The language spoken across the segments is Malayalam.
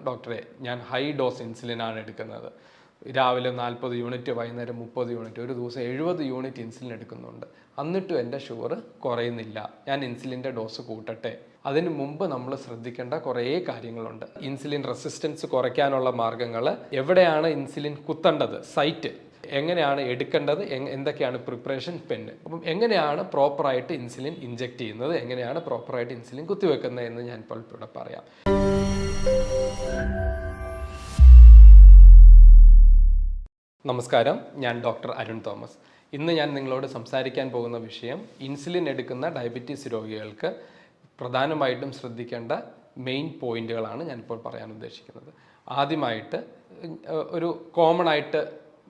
ഡോക്ടറെ ഞാൻ ഹൈ ഡോസ് ഇൻസുലിൻ ആണ് എടുക്കുന്നത്. രാവിലെ നാൽപ്പത് യൂണിറ്റ് വൈകുന്നേരം മുപ്പത് യൂണിറ്റ് ഒരു ദിവസം എഴുപത് യൂണിറ്റ് ഇൻസുലിൻ എടുക്കുന്നുണ്ട്. എന്നിട്ടും എന്റെ ഷുഗർ കുറയുന്നില്ല. ഞാൻ ഇൻസുലിന്റെ ഡോസ് കൂട്ടട്ടെ. അതിന് മുമ്പ് നമ്മൾ ശ്രദ്ധിക്കേണ്ട കുറേ കാര്യങ്ങളുണ്ട്. ഇൻസുലിൻ റെസിസ്റ്റൻസ് കുറയ്ക്കാനുള്ള മാർഗങ്ങൾ എവിടെയാണ് ഇൻസുലിൻ കുത്തേണ്ടത്? സൈറ്റ്. എങ്ങനെയാണ് എടുക്കേണ്ടത്? എന്തൊക്കെയാണ് പ്രിപ്പറേഷൻ പെന്ന് അപ്പം എങ്ങനെയാണ് പ്രോപ്പറായിട്ട് ഇൻസുലിൻ ഇഞ്ചെക്ട് ചെയ്യുന്നത്? എങ്ങനെയാണ് പ്രോപ്പറായിട്ട് ഇൻസുലിൻ കുത്തിവെക്കുന്നത് എന്ന് ഞാൻ ഇപ്പോൾ ഇവിടെ പറയാം. നമസ്കാരം. ഞാൻ ഡോക്ടർ അരുൺ തോമസ്. ഇന്ന് ഞാൻ നിങ്ങളോട് സംസാരിക്കാൻ പോകുന്ന വിഷയം ഇൻസുലിൻ എടുക്കുന്ന ഡയബറ്റീസ് രോഗികൾക്ക് പ്രധാനമായിട്ടും ശ്രദ്ധിക്കേണ്ട മെയിൻ പോയിന്റുകളാണ് ഞാനിപ്പോൾ പറയാൻ ഉദ്ദേശിക്കുന്നത്. ആദ്യമായിട്ട് ഒരു കോമൺ ആയിട്ട്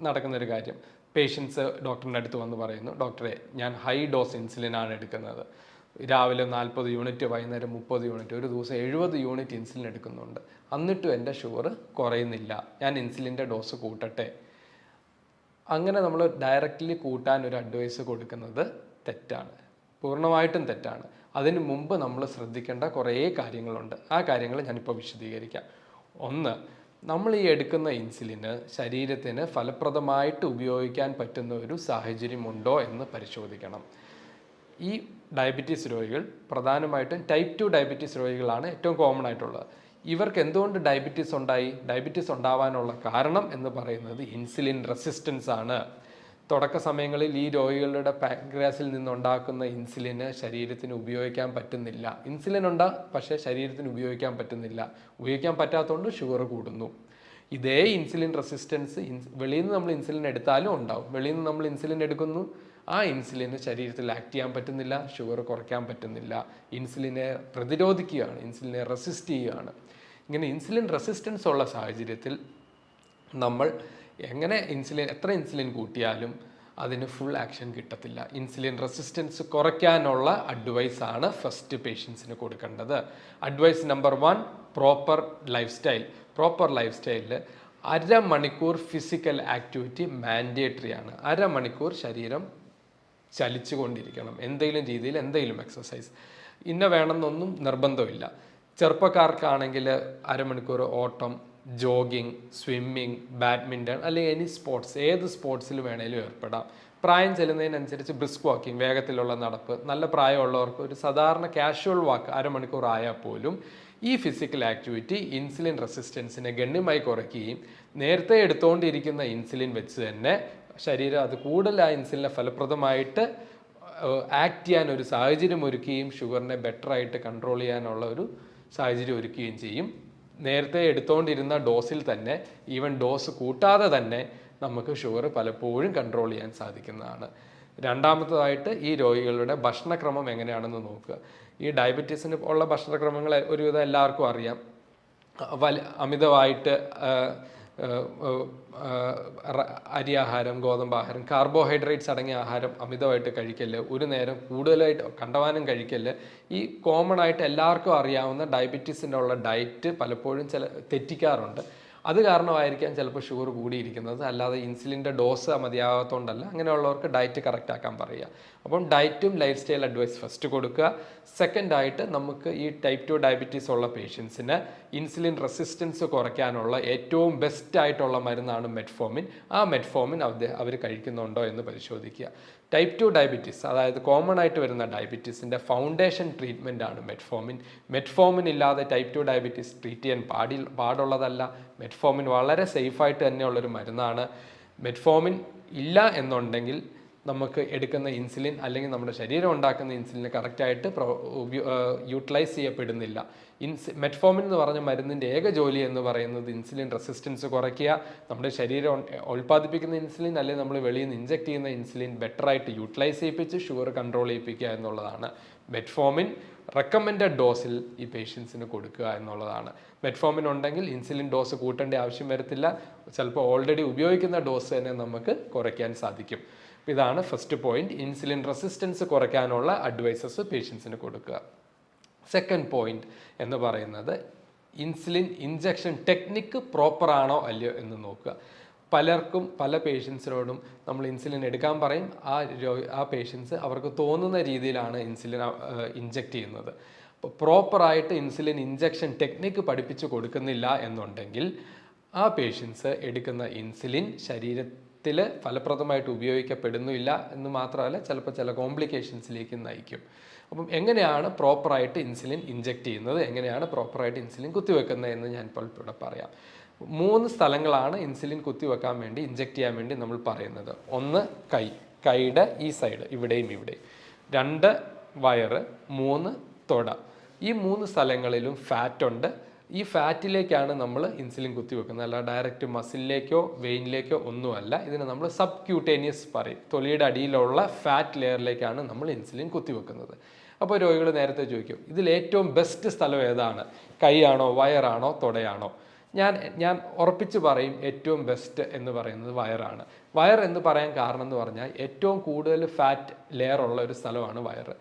നടക്കുന്ന ഒരു കാര്യം. പേഷ്യൻസ് ഡോക്ടറിന്റെ അടുത്ത് വന്ന് പറയുന്നു ഡോക്ടറെ ഞാൻ ഹൈ ഡോസ് ഇൻസുലിനാണ് എടുക്കുന്നത്. രാവിലെ നാൽപ്പത് യൂണിറ്റ് വൈകുന്നേരം മുപ്പത് യൂണിറ്റ് ഒരു ദിവസം എഴുപത് യൂണിറ്റ് ഇൻസുലിൻ എടുക്കുന്നുണ്ട്. എന്നിട്ടും എന്റെ ഷുഗർ കുറയുന്നില്ല. ഞാൻ ഇൻസുലിന്റെ ഡോസ് കൂട്ടട്ടെ. അങ്ങനെ നമ്മൾ ഡയറക്റ്റ്ലി കൂട്ടാൻ ഒരു അഡ്വൈസ് കൊടുക്കുന്നത് തെറ്റാണ്. പൂർണമായിട്ടും തെറ്റാണ്. അതിന് മുമ്പ് നമ്മൾ ശ്രദ്ധിക്കേണ്ട കുറേ കാര്യങ്ങളുണ്ട്. ആ കാര്യങ്ങൾ ഞാനിപ്പോൾ വിശദീകരിക്കാം. ഒന്ന് നമ്മൾ ഈ എടുക്കുന്ന ഇൻസുലിന് ശരീരത്തിന് ഫലപ്രദമായിട്ട് ഉപയോഗിക്കാൻ പറ്റുന്ന ഒരു സാഹചര്യമുണ്ടോ എന്ന് പരിശോധിക്കണം. ഈ ഡയബറ്റീസ് രോഗികൾ പ്രധാനമായിട്ടും ടൈപ്പ് ടു ഡയബറ്റീസ് രോഗികളാണ് ഏറ്റവും കോമൺ ആയിട്ടുള്ളത്. ഇവർക്ക് എന്തുകൊണ്ട് ഡയബറ്റീസ് ഉണ്ടായി? ഡയബറ്റീസ് ഉണ്ടാവാനുള്ള കാരണം എന്ന് പറയുന്നത് ഇൻസുലിൻ റെസിസ്റ്റൻസ് ആണ്. തുടക്ക സമയങ്ങളിൽ ഈ രോഗികളുടെ പാൻക്രിയാസിൽ നിന്നുണ്ടാക്കുന്ന ഇൻസുലിന് ശരീരത്തിന് ഉപയോഗിക്കാൻ പറ്റുന്നില്ല. ഇൻസുലിൻ ഉണ്ട് പക്ഷേ ശരീരത്തിന് ഉപയോഗിക്കാൻ പറ്റുന്നില്ല. ഉപയോഗിക്കാൻ പറ്റാത്തതുകൊണ്ട് ഷുഗർ കൂടുന്നു. ഇതേ ഇൻസുലിൻ റെസിസ്റ്റൻസ് വെളിയിൽ നിന്ന് നമ്മൾ ഇൻസുലിൻ എടുത്താലും ഉണ്ടാവും. വെളിയിൽ നിന്ന് നമ്മൾ ഇൻസുലിൻ എടുക്കുന്നു. ആ ഇൻസുലിന് ശരീരത്തിൽ ആക്ട് ചെയ്യാൻ പറ്റുന്നില്ല ഷുഗർ കുറയ്ക്കാൻ പറ്റുന്നില്ല. ഇൻസുലിനെ പ്രതിരോധിക്കുകയാണ് ഇൻസുലിനെ റെസിസ്റ്റ് ചെയ്യുകയാണ്. ഇങ്ങനെ ഇൻസുലിൻ റെസിസ്റ്റൻസ് ഉള്ള സാഹചര്യത്തിൽ നമ്മൾ എങ്ങനെ ഇൻസുലിൻ എത്ര ഇൻസുലിൻ കൂട്ടിയാലും അതിന് ഫുൾ ആക്ഷൻ കിട്ടത്തില്ല. ഇൻസുലിൻ റെസിസ്റ്റൻസ് കുറയ്ക്കാനുള്ള അഡ്വൈസാണ് ഫസ്റ്റ് പേഷ്യൻസിന് കൊടുക്കേണ്ടത്. Advice number one proper lifestyle proper life സ്റ്റൈലിൽ അരമണിക്കൂർ ഫിസിക്കൽ ആക്ടിവിറ്റി മാൻഡേറ്ററി ആണ്. അരമണിക്കൂർ ശരീരം ചലിച്ചുകൊണ്ടിരിക്കണം. എന്തെങ്കിലും രീതിയിൽ എന്തെങ്കിലും എക്സസൈസ് ഇന്ന വേണമെന്നൊന്നും നിർബന്ധമില്ല. ചെറുപ്പക്കാർക്കാണെങ്കിൽ അരമണിക്കൂർ ഓട്ടം ജോഗിങ് സ്വിമ്മിങ് ബാഡ്മിന്റൺ അല്ലെങ്കിൽ എനി സ്പോർട്സ് ഏത് സ്പോർട്സിൽ വേണേലും ഏർപ്പെടാം. പ്രായം ചെല്ലുന്നതിനനുസരിച്ച് ബ്രിസ്ക് വാക്കിംഗ് വേഗത്തിലുള്ള നടപ്പ് നല്ല പ്രായമുള്ളവർക്ക് ഒരു സാധാരണ കാഷ്വൽ വാക്ക് അരമണിക്കൂർ ആയാൽ പോലും ഈ ഫിസിക്കൽ ആക്ടിവിറ്റി ഇൻസുലിൻ റെസിസ്റ്റൻസിനെ ഗണ്യമായി കുറയ്ക്കുകയും നേരത്തെ എടുത്തുകൊണ്ടിരിക്കുന്ന ഇൻസുലിൻ വെച്ച് തന്നെ ശരീരം അത് കൂടുതൽ ആ ഇൻസുലിനെ ഫലപ്രദമായിട്ട് ആക്ട് ചെയ്യാൻ ഒരു സാഹചര്യം ഒരുക്കുകയും ഷുഗറിനെ ബെറ്ററായിട്ട് കൺട്രോൾ ചെയ്യാനുള്ള ഒരു സാഹചര്യം ഒരുക്കുകയും ചെയ്യും. നേരത്തെ എടുത്തുകൊണ്ടിരുന്ന ഡോസിൽ തന്നെ ഈവൻ ഡോസ് കൂട്ടാതെ തന്നെ നമുക്ക് ഷുഗർ പലപ്പോഴും കൺട്രോൾ ചെയ്യാൻ സാധിക്കുന്നതാണ്. രണ്ടാമത്തതായിട്ട് ഈ രോഗികളുടെ ഭക്ഷണക്രമം എങ്ങനെയാണെന്ന് നോക്കുക. ഈ ഡയബറ്റീസിന് ഉള്ള ഭക്ഷണക്രമങ്ങൾ ഒരുവിധം എല്ലാവർക്കും അറിയാം. വല അമിതമായിട്ട് ആ, ആഹാരം ഗോതമ്പ് ആഹാരം കാർബോഹൈഡ്രേറ്റ്സ് അടങ്ങിയ ആഹാരം അമിതമായിട്ട് കഴിക്കൽ ഒരു നേരം കൂടുതലായിട്ട് കണ്ടവാനും കഴിക്കൽ ഈ കോമൺ ആയിട്ട് എല്ലാവർക്കും അറിയാവുന്ന ഡയബറ്റീസിന്റെ ഉള്ള ഡയറ്റ് പലപ്പോഴും ചില തെറ്റിക്കാറുണ്ട്. അത് കാരണമായിരിക്കാം ചിലപ്പോൾ ഷുഗർ കൂടിയിരിക്കുന്നത്. അല്ലാതെ ഇൻസുലിന്റെ ഡോസ് മതിയാകാത്തതുകൊണ്ടല്ല അങ്ങനെയുള്ളവർക്ക് ഡയറ്റ് കറക്റ്റ് ആക്കാൻ പറയുക. അപ്പം ഡയറ്റും ലൈഫ് സ്റ്റൈൽ അഡ്വൈസ് ഫസ്റ്റ് കൊടുക്കുക. സെക്കൻഡ് ആയിട്ട് നമുക്ക് ഈ ടൈപ്പ് ടു ഡയബറ്റീസ് ഉള്ള പേഷ്യൻസിന് ഇൻസുലിൻ റെസിസ്റ്റൻസ് കുറയ്ക്കാനുള്ള ഏറ്റവും ബെസ്റ്റ് ആയിട്ടുള്ള മരുന്നാണ് മെറ്റ്ഫോമിൻ. ആ മെറ്റ്ഫോമിൻ അവർ കഴിക്കുന്നുണ്ടോ എന്ന് പരിശോധിക്കുക. ടൈപ്പ് ടു ഡയബറ്റീസ് അതായത് കോമൺ ആയിട്ട് വരുന്ന ഡയബറ്റീസിന്റെ ഫൗണ്ടേഷൻ ട്രീറ്റ്മെന്റ് ആണ് മെറ്റ്ഫോമിൻ മെറ്റ്ഫോമിൻ ഇല്ലാതെ ടൈപ്പ് ടു ഡയബറ്റീസ് ട്രീറ്റ് ചെയ്യാൻ പാടി പാടുള്ളതല്ല. മെറ്റ്ഫോമിൻ വളരെ സേഫായിട്ട് തന്നെയുള്ളൊരു മരുന്നാണ്. മെറ്റ്ഫോമിൻ ഇല്ല എന്നുണ്ടെങ്കിൽ നമുക്ക് എടുക്കുന്ന ഇൻസുലിൻ അല്ലെങ്കിൽ നമ്മുടെ ശരീരം ഉണ്ടാക്കുന്ന ഇൻസുലിന് കറക്റ്റായിട്ട് യൂട്ടിലൈസ് ചെയ്യപ്പെടുന്നില്ല. ഇൻസ് മെറ്റ്ഫോമിൻ എന്ന് പറഞ്ഞ മരുന്നിന്റെ ഏക ജോലി എന്ന് പറയുന്നത് ഇൻസുലിൻ റെസിസ്റ്റൻസ് കുറയ്ക്കുക നമ്മുടെ ശരീരം ഉൽപ്പാദിപ്പിക്കുന്ന ഇൻസുലിൻ അല്ലെങ്കിൽ നമ്മൾ വെളിയിൽ നിന്ന് ഇഞ്ചെക്ട് ചെയ്യുന്ന ഇൻസുലിൻ ബെറ്ററായിട്ട് യൂട്ടിലൈസ് ചെയ്യിപ്പിച്ച് ഷുഗർ കൺട്രോൾ ചെയ്യിപ്പിക്കുക എന്നുള്ളതാണ്. മെറ്റ്ഫോമിൻ റെക്കമെൻഡഡ് ഡോസിൽ ഈ പേഷ്യൻസിന് കൊടുക്കുക എന്നുള്ളതാണ്. മെറ്റ്ഫോമിൻ ഉണ്ടെങ്കിൽ ഇൻസുലിൻ ഡോസ് കൂട്ടേണ്ട ആവശ്യം വരത്തില്ല. ചിലപ്പോൾ ഓൾറെഡി ഉപയോഗിക്കുന്ന ഡോസ് തന്നെ നമുക്ക് കുറയ്ക്കാൻ സാധിക്കും. അപ്പോൾ ഇതാണ് ഫസ്റ്റ് പോയിന്റ് ഇൻസുലിൻ റെസിസ്റ്റൻസ് കുറയ്ക്കാനുള്ള അഡ്വൈസസ് പേഷ്യൻസിന് കൊടുക്കുക. സെക്കൻഡ് പോയിന്റ് എന്ന് പറയുന്നത് ഇൻസുലിൻ ഇഞ്ചക്ഷൻ ടെക്നിക്ക് പ്രോപ്പർ ആണോ അല്ലയോ എന്ന് നോക്കുക. പലർക്കും പല പേഷ്യൻസിനോടും നമ്മൾ ഇൻസുലിൻ എടുക്കാൻ പറയും. ആ ആ പേഷ്യൻസ് അവർക്ക് തോന്നുന്ന രീതിയിലാണ് ഇൻസുലിൻ ഇഞ്ചക്ട് ചെയ്യുന്നത്. അപ്പോൾ പ്രോപ്പറായിട്ട് ഇൻസുലിൻ ഇഞ്ചക്ഷൻ ടെക്നിക്ക് പഠിപ്പിച്ച് കൊടുക്കുന്നില്ല എന്നുണ്ടെങ്കിൽ ആ പേഷ്യൻസ് എടുക്കുന്ന ഇൻസുലിൻ ശരീരത്തിൽ ഫലപ്രദമായിട്ട് ഉപയോഗിക്കപ്പെടുന്നില്ല എന്ന് മാത്രമല്ല ചിലപ്പോൾ ചില കോംപ്ലിക്കേഷൻസിലേക്ക് നയിക്കും. അപ്പം എങ്ങനെയാണ് പ്രോപ്പറായിട്ട് ഇൻസുലിൻ ഇഞ്ചെക്ട് ചെയ്യുന്നത്? എങ്ങനെയാണ് പ്രോപ്പറായിട്ട് ഇൻസുലിൻ കുത്തിവെക്കുന്നത് എന്ന് ഞാൻ ഇപ്പോൾ ഇവിടെ പറയാം. മൂന്ന് സ്ഥലങ്ങളാണ് ഇൻസുലിൻ കുത്തിവെക്കാൻ വേണ്ടി ഇഞ്ചെക്ട് ചെയ്യാൻ വേണ്ടി നമ്മൾ പറയുന്നത്. ഒന്ന് കൈ കൈയുടെ ഈ സൈഡ് ഇവിടെയും ഇവിടെയും. രണ്ട് വയറ് മൂന്ന് തൊട. ഈ മൂന്ന് സ്ഥലങ്ങളിലും ഫാറ്റ് ഉണ്ട് ഈ ഫാറ്റിലേക്കാണ് നമ്മൾ ഇൻസുലിൻ കുത്തിവെക്കുന്നത് അല്ല ഡയറക്റ്റ് മസിലിലേക്കോ വെയിനിലേക്കോ ഒന്നുമല്ല. ഇതിനെ നമ്മൾ സബ് ക്യൂട്ടേനിയസ് പറയും. തൊലിയുടെ അടിയിലുള്ള ഫാറ്റ് ലെയറിലേക്കാണ് നമ്മൾ ഇൻസുലിൻ കുത്തിവെക്കുന്നത് അപ്പോൾ രോഗികൾ നേരത്തെ ചോദിക്കും ഇതിൽ ഏറ്റവും ബെസ്റ്റ് സ്ഥലം ഏതാണ്? കൈയാണോ വയറാണോ തുടയാണോ? ഞാൻ ഞാൻ ഉറപ്പിച്ച് പറയും ഏറ്റവും ബെസ്റ്റ് എന്ന് പറയുന്നത് വയറാണ്. വയർ എന്ന് പറയാൻ കാരണം എന്ന് പറഞ്ഞാൽ ഏറ്റവും കൂടുതൽ ഫാറ്റ് ലെയർ ഉള്ള ഒരു സ്ഥലമാണ് വയറ്.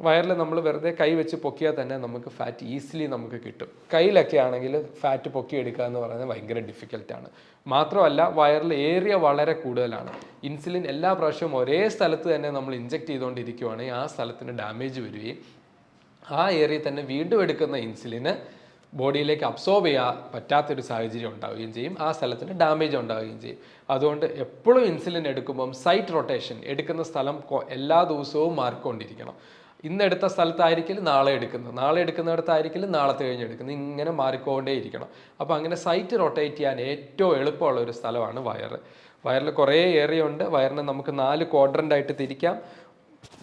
വയറിൽ നമ്മൾ വെറുതെ കൈ വെച്ച് പൊക്കിയാൽ തന്നെ നമുക്ക് ഫാറ്റ് ഈസിലി നമുക്ക് കിട്ടും. കയ്യിലൊക്കെ ആണെങ്കിൽ ഫാറ്റ് പൊക്കിയെടുക്കുക എന്ന് പറയുന്നത് ഭയങ്കര ഡിഫിക്കൽട്ടാണ് മാത്രമല്ല വയറിൽ ഏരിയ വളരെ കൂടുതലാണ്. ഇൻസുലിൻ എല്ലാ പ്രാവശ്യവും ഒരേ സ്ഥലത്ത് തന്നെ നമ്മൾ ഇഞ്ചെക്ട് ചെയ്തുകൊണ്ടിരിക്കുവാണെങ്കിൽ ആ സ്ഥലത്തിന് ഡാമേജ് വരികയും ആ ഏരിയ തന്നെ വീണ്ടും എടുക്കുന്ന ഇൻസുലിന് ബോഡിയിലേക്ക് അബ്സോർബ് ചെയ്യാൻ പറ്റാത്തൊരു സാഹചര്യം ഉണ്ടാവുകയും ചെയ്യും. ആ സ്ഥലത്തിന് ഡാമേജ് ഉണ്ടാവുകയും ചെയ്യും. അതുകൊണ്ട് എപ്പോഴും ഇൻസുലിൻ എടുക്കുമ്പം സൈറ്റ് റൊട്ടേഷൻ എടുക്കുന്ന സ്ഥലം എല്ലാ ദിവസവും മാറിക്കൊണ്ടിരിക്കണം. ഇന്ന് എടുത്ത സ്ഥലത്തായിരിക്കും നാളെ എടുക്കുന്നത് നാളെ എടുക്കുന്നിടത്തായിരിക്കും നാളത്തെ കഴിഞ്ഞ് എടുക്കുന്നത് ഇങ്ങനെ മാറിക്കൊണ്ടേ ഇരിക്കണം അപ്പോൾ അങ്ങനെ സൈറ്റ് റൊട്ടേറ്റ് ചെയ്യാൻ ഏറ്റവും എളുപ്പമുള്ള ഒരു സ്ഥലമാണ് വയർ വയറിൽ കുറേ ഏരിയ ഉണ്ട് വയറിനെ നമുക്ക് നാല് ക്വാഡ്രന്റ് ആയിട്ട് തിരിക്കാം.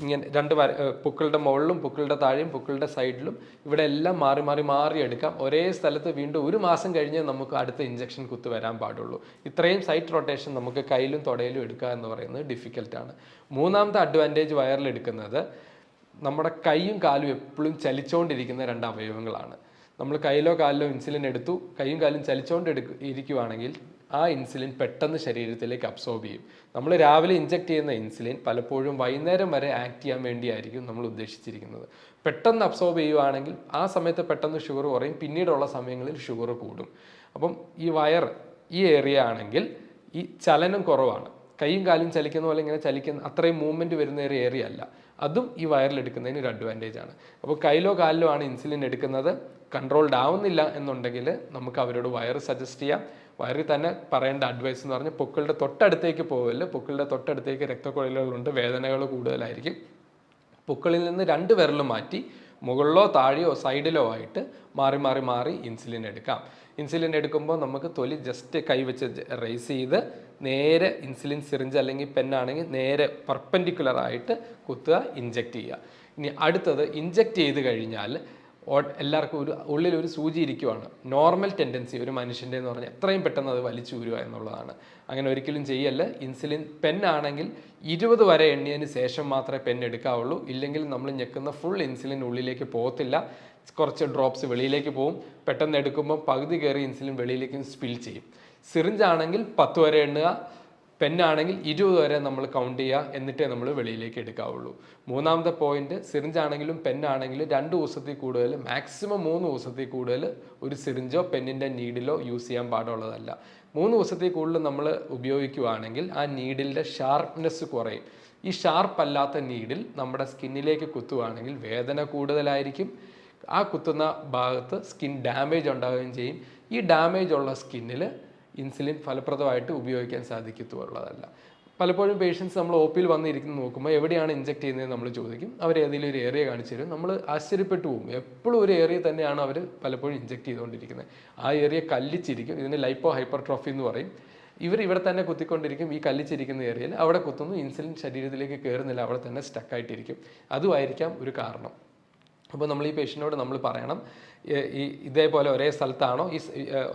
ഇങ്ങനെ രണ്ട് വര പുക്കളുടെ മുകളിലും പുക്കളുടെ താഴെയും പുക്കളുടെ സൈഡിലും ഇവിടെ എല്ലാം മാറി മാറി മാറി എടുക്കാം. ഒരേ സ്ഥലത്ത് വീണ്ടും ഒരു മാസം കഴിഞ്ഞ് നമുക്ക് അടുത്ത ഇഞ്ചക്ഷൻ കുത്ത് വരാൻ പാടുള്ളൂ. ഇത്രയും സൈറ്റ് റൊട്ടേഷൻ നമുക്ക് കയ്യിലും തുടയിലും എടുക്കുക എന്ന് പറയുന്നത് ഡിഫിക്കൽട്ടാണ്. മൂന്നാമത്തെ അഡ്വാന്റേജ് വയറിൽ എടുക്കുന്നത് നമ്മുടെ കൈയും കാലും എപ്പോഴും ചലിച്ചുകൊണ്ടിരിക്കുന്ന രണ്ട് അവയവങ്ങളാണ് നമ്മൾ കയ്യിലോ കാലിലോ ഇൻസുലിൻ എടുത്തു കൈയും കാലും ചലിച്ചുകൊണ്ട് എടുക്കു ഇരിക്കുവാണെങ്കിൽ ആ ഇൻസുലിൻ പെട്ടെന്ന് ശരീരത്തിലേക്ക് അബ്സോർബ് ചെയ്യും. നമ്മൾ രാവിലെ ഇഞ്ചക്ട് ചെയ്യുന്ന ഇൻസുലിൻ പലപ്പോഴും വൈകുന്നേരം വരെ ആക്ട് ചെയ്യാൻ വേണ്ടിയായിരിക്കും നമ്മൾ ഉദ്ദേശിച്ചിരിക്കുന്നത്. പെട്ടെന്ന് അബ്സോർബ് ചെയ്യുവാണെങ്കിൽ ആ സമയത്ത് പെട്ടെന്ന് ഷുഗർ കുറയും പിന്നീടുള്ള സമയങ്ങളിൽ ഷുഗർ കൂടും. അപ്പം ഈ വയർ ഈ ഏരിയ ആണെങ്കിൽ ഈ ചലനം കുറവാണ്. കൈയും കാലും ചലിക്കുന്ന പോലെ ഇങ്ങനെ ചലിക്കുന്ന അത്രയും മൂവ്മെന്റ് വരുന്ന ഒരു ഏരിയ അല്ല. അതും ഈ വയറിൽ എടുക്കുന്നതിന് ഒരു അഡ്വാന്റേജ് ആണ്. അപ്പോൾ കയ്യിലോ കാലിലോ ആണ് ഇൻസുലിൻ എടുക്കുന്നത്. കൺട്രോൾഡ് ആവുന്നില്ല എന്നുണ്ടെങ്കിൽ നമുക്ക് അവരോട് വയർ സജസ്റ്റ് ചെയ്യാം. വയറിൽ തന്നെ പറയേണ്ട അഡ്വൈസ് എന്ന് പറഞ്ഞാൽ പൊക്കളുടെ തൊട്ടടുത്തേക്ക് പോകൽ. പൊക്കളുടെ തൊട്ടടുത്തേക്ക് രക്തക്കുഴലുകളുണ്ട്. വേദനകൾ കൂടുതലായിരിക്കും. പൊക്കളിൽ നിന്ന് രണ്ട് വിരൽ മാറ്റി മുകളിലോ താഴെയോ സൈഡിലോ ആയിട്ട് മാറി മാറി മാറി ഇൻസുലിൻ എടുക്കാം. ഇൻസുലിൻ എടുക്കുമ്പോൾ നമുക്ക് തൊലി ജസ്റ്റ് കൈവച്ച് റേസ് ചെയ്ത് നേരെ ഇൻസുലിൻ സിറിഞ്ച് അല്ലെങ്കിൽ പെന്നാണെങ്കിൽ നേരെ പെർപ്പൻഡിക്കുലർ ആയിട്ട് കുത്തുക ഇഞ്ചെക്റ്റ് ചെയ്യുക. ഇനി അടുത്തത് ഇഞ്ചെക്റ്റ് ചെയ്ത് കഴിഞ്ഞാൽ എല്ലാവർക്കും ഒരു ഉള്ളിൽ ഒരു സൂചി ഇരിക്കുവാണ്. നോർമൽ ടെൻഡൻസി ഒരു മനുഷ്യന്റെ എന്ന് പറഞ്ഞാൽ എത്രയും പെട്ടെന്ന് അത് വലിച്ചു ഊരുക എന്നുള്ളതാണ്. അങ്ങനെ ഒരിക്കലും ചെയ്യല്ല. ഇൻസുലിൻ പെന്നാണെങ്കിൽ ഇരുപത് വരെ എണ്ണിയതിന് ശേഷം മാത്രമേ പെൻ എടുക്കാവുള്ളൂ. ഇല്ലെങ്കിൽ നമ്മൾ ഞെക്കുന്ന ഫുൾ ഇൻസുലിൻ ഉള്ളിലേക്ക് പോകത്തില്ല. കുറച്ച് ഡ്രോപ്സ് വെളിയിലേക്ക് പോകും പെട്ടെന്ന് എടുക്കുമ്പോൾ പകുതി കയറി ഇൻസുലിൻ വെളിയിലേക്ക് സ്പിൽ ചെയ്യും. സിറിഞ്ച് ആണെങ്കിൽ പത്ത് വരെ എണ്ണുക. പെന്നാണെങ്കിൽ ഇരുപത് വരെ നമ്മൾ കൗണ്ട് ചെയ്യുക എന്നിട്ടേ നമ്മൾ വെളിയിലേക്ക് എടുക്കാവുള്ളൂ. മൂന്നാമത്തെ പോയിന്റ് സിറിഞ്ച് ആണെങ്കിലും പെന്നാണെങ്കിലും രണ്ട് ദിവസത്തിൽ കൂടുതൽ മാക്സിമം മൂന്ന് ദിവസത്തിൽ കൂടുതൽ ഒരു സിറിഞ്ചോ പെന്നിന്റെ നീഡിലോ യൂസ് ചെയ്യാൻ പാടുള്ളതല്ല. മൂന്ന് ദിവസത്തിൽ കൂടുതൽ നമ്മൾ ഉപയോഗിക്കുകയാണെങ്കിൽ ആ നീഡിലിന്റെ ഷാർപ്നെസ് കുറയും. ഈ ഷാർപ്പ് അല്ലാത്ത നീഡിൽ നമ്മുടെ സ്കിന്നിലേക്ക് കുത്തുകയാണെങ്കിൽ വേദന കൂടുതലായിരിക്കും. ആ കുത്തുന്ന ഭാഗത്ത് സ്കിൻ ഡാമേജ് ഉണ്ടാവുകയും ചെയ്യും. ഈ ഡാമേജ് ഉള്ള സ്കിന്നിൽ ഇൻസുലിൻ ഫലപ്രദമായിട്ട് ഉപയോഗിക്കാൻ സാധിക്കത്തുള്ളതല്ല. പലപ്പോഴും പേഷ്യൻസ് നമ്മൾ ഒ പിയിൽ വന്നിരിക്കുന്നു നോക്കുമ്പോൾ എവിടെയാണ് ഇഞ്ചെക്ട് ചെയ്യുന്നത് നമ്മൾ ചോദിക്കും. അവർ ഏതെങ്കിലും ഒരു ഏരിയ കാണിച്ചു തരും. നമ്മൾ ആശ്ചര്യപ്പെട്ടു പോകും. എപ്പോഴും ഒരു ഏരിയ തന്നെയാണ് അവർ പലപ്പോഴും ഇഞ്ചെക്ട് ചെയ്തുകൊണ്ടിരിക്കുന്നത്. ആ ഏരിയ കല്ലിച്ചിരിക്കും. ഇതിന് ലൈപ്പോ ഹൈപ്പർട്രോഫി എന്ന് പറയും. ഇവർ ഇവിടെ തന്നെ കുത്തിക്കൊണ്ടിരിക്കും. ഈ കല്ലിച്ചിരിക്കുന്ന ഏരിയയിൽ അവിടെ കുത്തുന്നു. ഇൻസുലിൻ ശരീരത്തിലേക്ക് കയറുന്നില്ല. അവിടെ തന്നെ സ്റ്റക്കായിട്ടിരിക്കും അതുമായിരിക്കാം ഒരു കാരണം. അപ്പോൾ നമ്മൾ ഈ പേഷ്യന്റിനോട് നമ്മൾ പറയണം ഈ ഇതേപോലെ ഒരേ സ്ഥലത്താണോ ഈ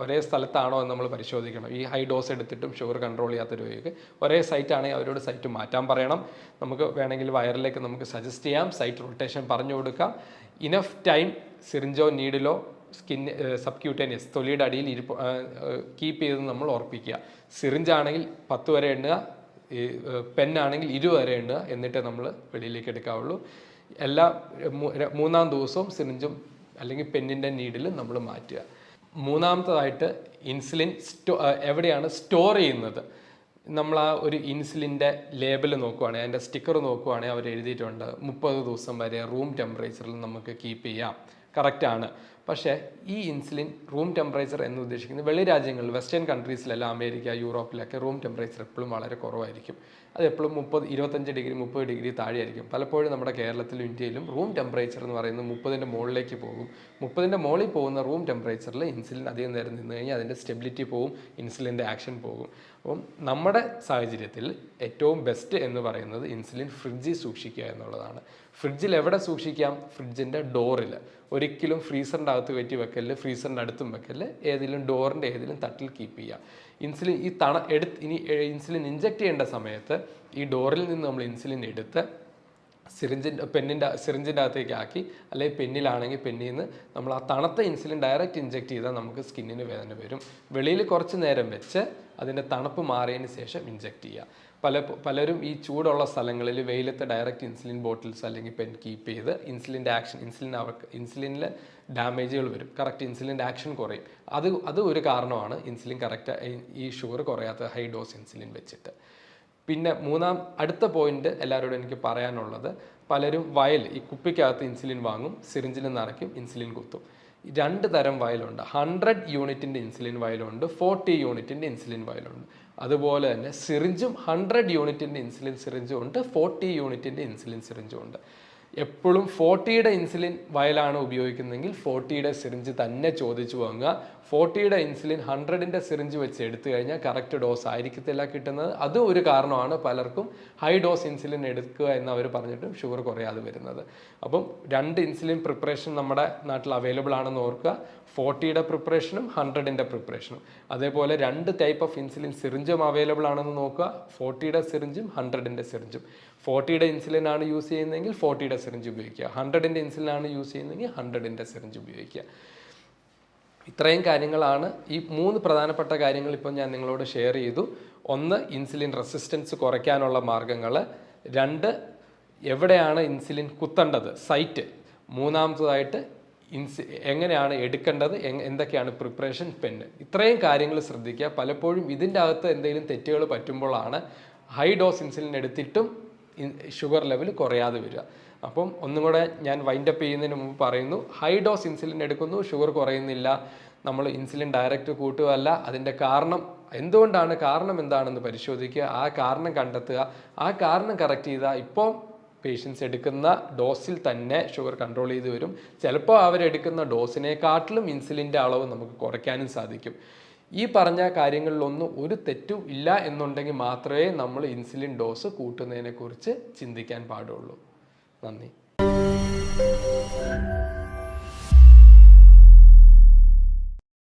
ഒരേ സ്ഥലത്താണോ എന്ന് നമ്മൾ പരിശോധിക്കണം. ഈ ഹൈ ഡോസ് എടുത്തിട്ടും ഷുഗർ കൺട്രോൾ ചെയ്യാത്ത രോഗിക്ക് ഒരേ സൈറ്റാണെങ്കിൽ അവരോട് സൈറ്റ് മാറ്റാൻ പറയണം. നമുക്ക് വേണമെങ്കിൽ വയറിലേക്ക് നമുക്ക് സജസ്റ്റ് ചെയ്യാം സൈറ്റ് റൊട്ടേഷൻ പറഞ്ഞു കൊടുക്കാം. ഇനഫ് ടൈം സിറിഞ്ചോ നീഡിലോ സ്കിൻ സബ്ക്യൂട്ടേനിയസ് തൊലിയുടെ അടിയിൽ ഇരിപ്പ് കീപ്പ് ചെയ്ത് നമ്മൾ ഉറപ്പിക്കുക. സിറിഞ്ച് ആണെങ്കിൽ പത്ത് വരെ എണ്ണുക ഈ പെന്നാണെങ്കിൽ ഇരുപത് വരെ എണ്ണുക എന്നിട്ട് നമ്മൾ വെളിയിലേക്ക് എടുക്കാവുള്ളൂ. എല്ലാ മൂന്നാം ദിവസവും സിറിഞ്ചും അല്ലെങ്കിൽ പെന്നിന്റെ നീഡിൽ നമ്മൾ മാറ്റുക. മൂന്നാമത്തതായിട്ട് ഇൻസുലിൻ സ്റ്റോ എവിടെയാണ് സ്റ്റോർ ചെയ്യുന്നത്? നമ്മൾ ആ ഒരു ഇൻസുലിന്റെ ലേബൽ നോക്കുവാണെങ്കിൽ അതിന്റെ സ്റ്റിക്കർ നോക്കുവാണെങ്കിൽ അവർ എഴുതിയിട്ടുണ്ട്. മുപ്പത് ദിവസം വരെ റൂം ടെമ്പറേച്ചറിൽ നമുക്ക് കീപ്പ് ചെയ്യാം. കറക്റ്റാണ്. പക്ഷേ ഈ ഇൻസുലിൻ റൂം ടെമ്പറേച്ചർ എന്ന് ഉദ്ദേശിക്കുന്നത് വെളി രാജ്യങ്ങളിൽ വെസ്റ്റേൺ കൺട്രീസിലെല്ലാം അമേരിക്ക യൂറോപ്പിലൊക്കെ റൂം ടെമ്പറേച്ചർ എപ്പോഴും വളരെ കുറവായിരിക്കും. അത് എപ്പോഴും മുപ്പത് ഇരുപത്തഞ്ച് ഡിഗ്രി മുപ്പത് ഡിഗ്രി താഴെയായിരിക്കും. പലപ്പോഴും നമ്മുടെ കേരളത്തിലും ഇന്ത്യയിലും റൂം ടെമ്പറേച്ചർ എന്ന് പറയുന്നത് മുപ്പതിന്റെ മുകളിലേക്ക് പോകും. മുപ്പതിന്റെ മുകളിൽ പോകുന്ന റൂം ടെമ്പറേച്ചറിൽ ഇൻസുലിൻ അധികം നേരം നിന്ന് കഴിഞ്ഞാൽ അതിന്റെ സ്റ്റെബിലിറ്റി പോകും ഇൻസുലിന്റെ ആക്ഷൻ പോകും. അപ്പം നമ്മുടെ സാഹചര്യത്തിൽ ഏറ്റവും ബെസ്റ്റ് എന്ന് പറയുന്നത് ഇൻസുലിൻ ഫ്രിഡ്ജിൽ സൂക്ഷിക്കുക എന്നുള്ളതാണ്. ഫ്രിഡ്ജിൽ എവിടെ സൂക്ഷിക്കാം? ഫ്രിഡ്ജിന്റെ ഡോറിൽ. ഒരിക്കലും ഫ്രീസറിന്റെ അകത്ത് കയറ്റി വെക്കൽ ഫ്രീസറിന്റെ അടുത്തും വെക്കൽ ഏതെങ്കിലും ഡോറിന്റെ ഏതെങ്കിലും തട്ടിൽ കീപ്പ് ചെയ്യുക ഇൻസുലിൻ ഈ തണ എടുത്ത് ഇനി ഇൻസുലിൻ ഇഞ്ചെക്ട് ചെയ്യേണ്ട സമയത്ത് ഈ ഡോറിൽ നിന്ന് നമ്മൾ ഇൻസുലിൻ എടുത്ത് സിറിഞ്ചിന്റെ പെന്നിന്റെ സിറിഞ്ചിന്റെ അകത്തേക്ക് ആക്കി അല്ലെങ്കിൽ പെന്നിലാണെങ്കിൽ പെന്നിൽ നിന്ന് നമ്മൾ ആ തണുത്ത ഇൻസുലിൻ ഡയറക്റ്റ് ഇഞ്ചെക്ട് ചെയ്താൽ നമുക്ക് സ്കിന്നിന് വേദന വരും. വെളിയിൽ കുറച്ച് നേരം വെച്ച് അതിന്റെ തണുപ്പ് മാറിയതിന് ശേഷം ഇഞ്ചെക്ട് ചെയ്യുക പല പലരും ഈ ചൂടുള്ള സ്ഥലങ്ങളിൽ വെയിലത്ത് ഡയറക്റ്റ് ഇൻസുലിൻ ബോട്ടിൽസ് അല്ലെങ്കിൽ പെൻ കീപ്പ് ചെയ്ത് ഇൻസുലിന്റെ ആക്ഷൻ ഇൻസുലിൻ അവർക്ക് ഇൻസുലിനിൽ ഡാമേജുകൾ വരും. കറക്റ്റ് ഇൻസുലിന്റെ ആക്ഷൻ കുറയും. അത് അത് ഒരു കാരണമാണ് ഇൻസുലിൻ കറക്റ്റ് ഈ ഷുഗർ കുറയാത്ത ഹൈ ഡോസ് ഇൻസുലിൻ വെച്ചിട്ട്. പിന്നെ മൂന്നാം അടുത്ത പോയിന്റ് എല്ലാവരോടും എനിക്ക് പറയാനുള്ളത് പലരും വയൽ ഈ കുപ്പിക്കകത്ത് ഇൻസുലിൻ വാങ്ങും സിറിഞ്ചിൽ നിറയ്ക്കും ഇൻസുലിൻ കുത്തും. രണ്ട് തരം വയലുണ്ട്. ഹൺഡ്രഡ് യൂണിറ്റിന്റെ ഇൻസുലിൻ വയലുണ്ട് ഫോർട്ടി യൂണിറ്റിന്റെ ഇൻസുലിൻ വയലുണ്ട്. അതുപോലെ തന്നെ സിറിഞ്ചും ഹൺഡ്രഡ് യൂണിറ്റിന്റെ ഇൻസുലിൻ സിറിഞ്ചും ഉണ്ട് ഫോർട്ടി യൂണിറ്റിന്റെ ഇൻസുലിൻ സിറിഞ്ചും ഉണ്ട്. എപ്പോഴും ഫോർട്ടിയുടെ ഇൻസുലിൻ വയലാണ് ഉപയോഗിക്കുന്നതെങ്കിൽ ഫോർട്ടിയുടെ സിറിഞ്ച് തന്നെ ചോദിച്ചു വാങ്ങുക. ഫോർട്ടിയുടെ ഇൻസുലിൻ ഹൺഡ്രഡിന്റെ സിറിഞ്ച് വെച്ച് എടുത്തു കഴിഞ്ഞാൽ കറക്റ്റ് ഡോസ് ആയിരിക്കത്തില്ല കിട്ടുന്നത്. അത് ഒരു കാരണമാണ് പലർക്കും ഹൈ ഡോസ് ഇൻസുലിൻ എടുക്കുക എന്ന് അവർ പറഞ്ഞിട്ടും ഷുഗർ കുറയാതെ വരുന്നത്. അപ്പം രണ്ട് ഇൻസുലിൻ പ്രിപ്പറേഷൻ നമ്മുടെ നാട്ടിൽ അവൈലബിൾ ആണെന്ന് ഓർക്കുക. ഫോർട്ടിയുടെ പ്രിപ്പറേഷനും ഹൺഡ്രഡിന്റെ പ്രിപ്പറേഷനും. അതേപോലെ രണ്ട് ടൈപ്പ് ഓഫ് ഇൻസുലിൻ സിറിഞ്ചും അവൈലബിൾ ആണെന്ന് നോക്കുക. ഫോർട്ടിയുടെ സിറിഞ്ചും ഹൺഡ്രഡിന്റെ സിറിഞ്ചും. ഫോർട്ടിയുടെ ഇൻസുലിൻ ആണ് യൂസ് ചെയ്യുന്നതെങ്കിൽ ഫോർട്ടിയുടെ സിറിഞ്ച് ഉപയോഗിക്കുക. ഹൺഡ്രഡിന്റെ ഇൻസുലിൻ ആണ് യൂസ് ചെയ്യുന്നതെങ്കിൽ ഹൺഡ്രഡിന്റെ സിറിഞ്ച് ഉപയോഗിക്കുക. ഇത്രയും കാര്യങ്ങളാണ്. ഈ മൂന്ന് പ്രധാനപ്പെട്ട കാര്യങ്ങൾ ഇപ്പം ഞാൻ നിങ്ങളോട് ഷെയർ ചെയ്തു. ഒന്ന് ഇൻസുലിൻ റെസിസ്റ്റൻസ് കുറയ്ക്കാനുള്ള മാർഗങ്ങൾ രണ്ട് എവിടെയാണ് ഇൻസുലിൻ കുത്തേണ്ടത്? സൈറ്റ് മൂന്നാമത്തതായിട്ട് ഇൻസി എങ്ങനെയാണ് എടുക്കേണ്ടത്? എന്തൊക്കെയാണ് പ്രിപ്പറേഷൻ പെൻ ഇത്രയും കാര്യങ്ങൾ ശ്രദ്ധിക്കുക. പലപ്പോഴും ഇതിന്റെ അകത്ത് എന്തെങ്കിലും തെറ്റുകൾ പറ്റുമ്പോഴാണ് ഹൈ ഡോസ് ഇൻസുലിൻ എടുത്തിട്ടും ഷുഗർ ലെവൽ കുറയാതെ വരിക. അപ്പം ഒന്നും കൂടെ ഞാൻ വൈൻഡപ്പ് ചെയ്യുന്നതിന് മുമ്പ് പറയുന്നു ഹൈ ഡോസ് ഇൻസുലിൻ എടുക്കുന്നു ഷുഗർ കുറയുന്നില്ല. നമ്മൾ ഇൻസുലിൻ ഡയറക്റ്റ് കൂട്ടുകയല്ല. അതിന്റെ കാരണം എന്തുകൊണ്ടാണ് കാരണം എന്താണെന്ന് പരിശോധിക്കുക. ആ കാരണം കണ്ടെത്തുക. ആ കാരണം കറക്റ്റ് ചെയ്താൽ ഇപ്പോൾ പേഷ്യൻസ് എടുക്കുന്ന ഡോസിൽ തന്നെ ഷുഗർ കൺട്രോൾ ചെയ്ത് വരും. ചിലപ്പോൾ അവരെടുക്കുന്ന ഡോസിനെക്കാട്ടിലും ഇൻസുലിന്റെ അളവ് നമുക്ക് കുറയ്ക്കാനും സാധിക്കും. ഈ പറഞ്ഞ കാര്യങ്ങളിലൊന്നും ഒരു തെറ്റും ഇല്ല എന്നുണ്ടെങ്കിൽ മാത്രമേ നമ്മൾ ഇൻസുലിൻ ഡോസ് കൂട്ടുന്നതിനെക്കുറിച്ച് ചിന്തിക്കാൻ പാടുള്ളൂ. നന്ദി.